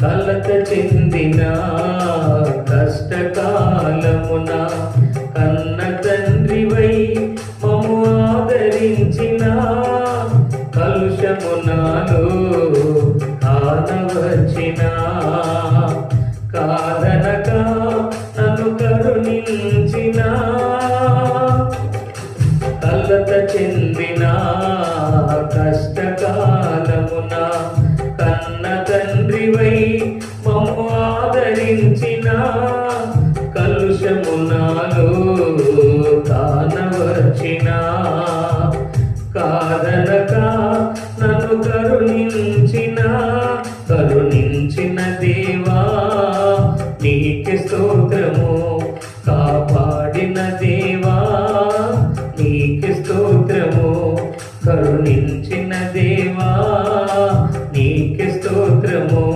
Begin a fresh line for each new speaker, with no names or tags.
కలత చెందిన కష్టకాలమున కన్న తండ్రివై మము ఆదరించిన కలుషమునాలో కానవచ్చిన. కాదనక నన్ను కరుణించిన కలత చెందిన కష్టకాలమున కన్న తండ్రివై మమ్ము ఆదరించిన కలుషము నాలో కాదనక నన్ను కరుణించిన కరుణించిన దేవా నీకే స్తోత్రము కాపాడిన దేవా నీకి స్తోత్రము కరుణించిన దేవా. outro.